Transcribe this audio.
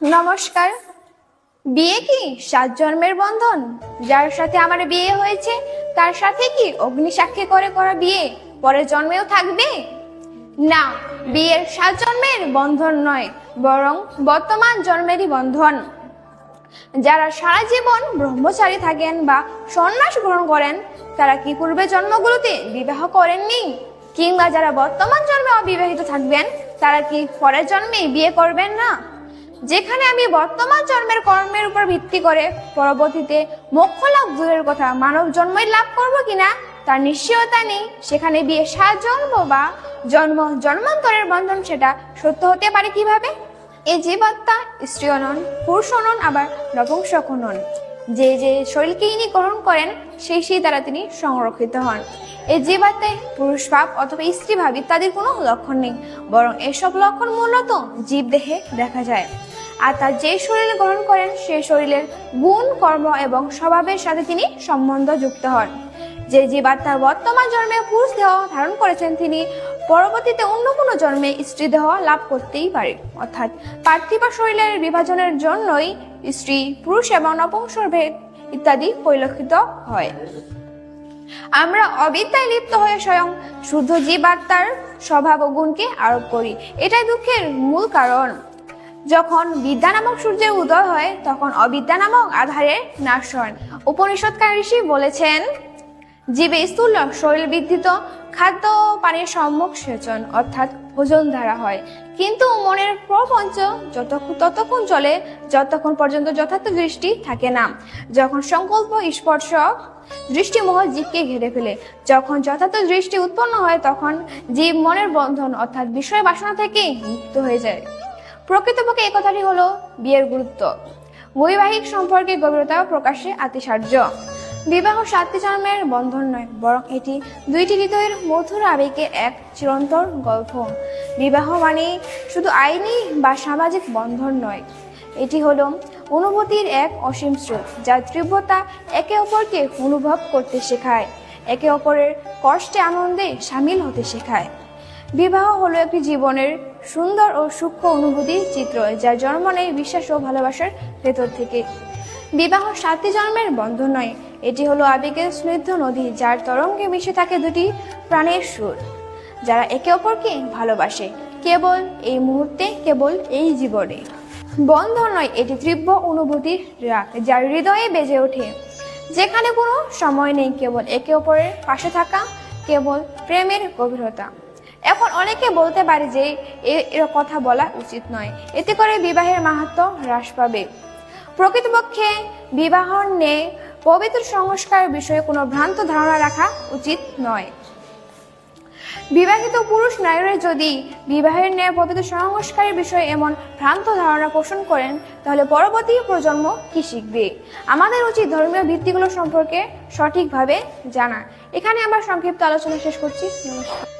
নমস্কার। বিয়ে কি সাত জন্মের বন্ধন? যার সাথে আমার বিয়ে হয়েছে, তার সাথে কি অগ্নিসাক্ষী করে করা বিয়ে পরের জন্মেও থাকবে? না, বিয়ের সাত জন্মের বন্ধন নয়, বরং বর্তমান জন্মেরই বন্ধন। যারা সারা জীবন ব্রহ্মচারী থাকেন বা সন্ন্যাস গ্রহণ করেন তারা কি পূর্বে জন্মগুলোতে? বিবাহ করেননি? কিংবা যারা বর্তমান জন্মে অবিবাহিত থাকবেন, তারা কি পরের জন্মে বিয়ে করবেন না? যেখানে আমি বর্তমান জন্মের কর্মের উপর ভিত্তি করে পরবর্তীতে মোক্ষ লাভ দূরের কথা মানব জন্মই লাভ করব কিনা, তার নিশ্চয়তা নেই। সেখানে বিয়ে সাত জন্ম বা জন্ম, জন্মান্তরের বন্ধন সেটা সত্য হতে পারে কীভাবে? এই জীবাত্মা, স্ত্রীও নন, পুরুষও নন, আবার নপুংসকও নন। যে যে শরীরকে গ্রহণ করেন, সেই সেই দ্বারা তিনি সংরক্ষিত হন। এই জীবাত্মায় পুরুষ ভাব অথবা স্ত্রী ভাব ইত্যাদির কোনো লক্ষণ নেই, বরং এসব লক্ষণ মূলত জীব দেহে দেখা যায়। আর তার যে শরীর গ্রহণ করেন সেই শরীরের গুণ, কর্ম এবং স্বভাবের সাথে তিনি সম্বন্ধ যুক্ত হন। যে জীবাত্মা বর্তমান জন্মে পুরুষ দেহ ধারণ করেছেন, তিনি পরবর্তীতে অন্য কোনো জন্মে স্ত্রী দেহ লাভ করতেই পারে। অর্থাৎ পার্থিব শরীরের বিভাজনের জন্যই স্ত্রী, পুরুষ এবং নপুংসর ভেদ ইত্যাদি পরিলক্ষিত হয়। আমরা অবিদ্যায় লিপ্ত হয়ে স্বয়ং শুদ্ধ জীবাত্মার স্বভাব ও গুণকে আরোপ করি। এটাই দুঃখের মূল কারণ। যখন বিদ্যা নামক সূর্যের উদয় হয়, তখন অবিদ্যা নামক আধারের নাশ হয়। উপনিষদকার ঋষি বলেছেন জীবে স্থূল শরীর বৃদ্ধিত, খাদ্য পানির সম্মুখ সেচন, অর্থাৎ ভোজন ধারা হয়। কিন্তু মনের প্রপঞ্চ যতক্ষণ ততক্ষণ চলে, যতক্ষণ পর্যন্ত যথার্থ দৃষ্টি থাকে না। যখন সংকল্প, স্পর্শ দৃষ্টি মোহ জীবকে ঘিরে ফেলে, যখন যথার্থ দৃষ্টি উৎপন্ন হয়, তখন জীব মনের বন্ধন, অর্থাৎ বিষয় বাসনা থেকে মুক্ত হয়ে যায়। প্রকৃতপক্ষে এই কথাটি হলো বিয়ের গুরুত্ব। বৈবাহিক সম্পর্কে গভীরতা প্রকাশে আতিশার্য। বিবাহ সাতটি জন্মের বন্ধন নয়, বরং এটি দুইটি হৃদয়ের মধুর আবেগের এক চিরন্তর গল্প। বিবাহ মানে শুধু আইনি বা সামাজিক বন্ধন নয়, এটি হলো অনুভূতির এক অসীম স্রোত যার তীব্রতা একে অপরকে অনুভব করতে শেখায়, একে অপরের কষ্টে আনন্দে সামিল হতে শেখায়। বিবাহ হলো একটি জীবনের সুন্দর ও সূক্ষ্ম অনুভূতির চিত্র যা জন্ম নেয় বিশ্বাস ও ভালোবাসার ভেতর থেকে। বিবাহ সাতটি জন্মের বন্ধন নয়। এটি হলো আবেগের স্নিগ্ধ নদী যার তরঙ্গে মিশে থাকে দুটি প্রাণের সুর। যারা একে অপরকে ভালোবাসে, কেবল এই মুহূর্তে, কেবল এই জীবনে। বন্ধন নয়, এটি তীব্র অনুভূতির রাগ যার হৃদয়ে বেজে ওঠে। যেখানে কোনো সময় নেই, কেবল একে অপরের পাশে থাকা, কেবল প্রেমের গভীরতা। এখন অনেকে বলতে পারে যে এর কথা বলা উচিত নয়। এতে করে বিবাহের মাহাত্ম হ্রাস পাবে। প্রকৃতপক্ষে বিবাহ নিয়ে পবিত্র সংস্কার বিষয়ে কোনো ভ্রান্ত ধারণা রাখা উচিত নয়। বিবাহিত পুরুষ নারীরা যদি বিবাহের ন্যায় পবিত্র সংস্কারের বিষয়ে এমন ভ্রান্ত ধারণা পোষণ করেন, তাহলে পরবর্তী প্রজন্ম কি শিখবে? আমাদের উচিত ধর্মীয় ভিত্তিগুলো সম্পর্কে সঠিকভাবে জানা এখানে আমরা সংক্ষিপ্ত আলোচনা শেষ করছি। নমস্কার।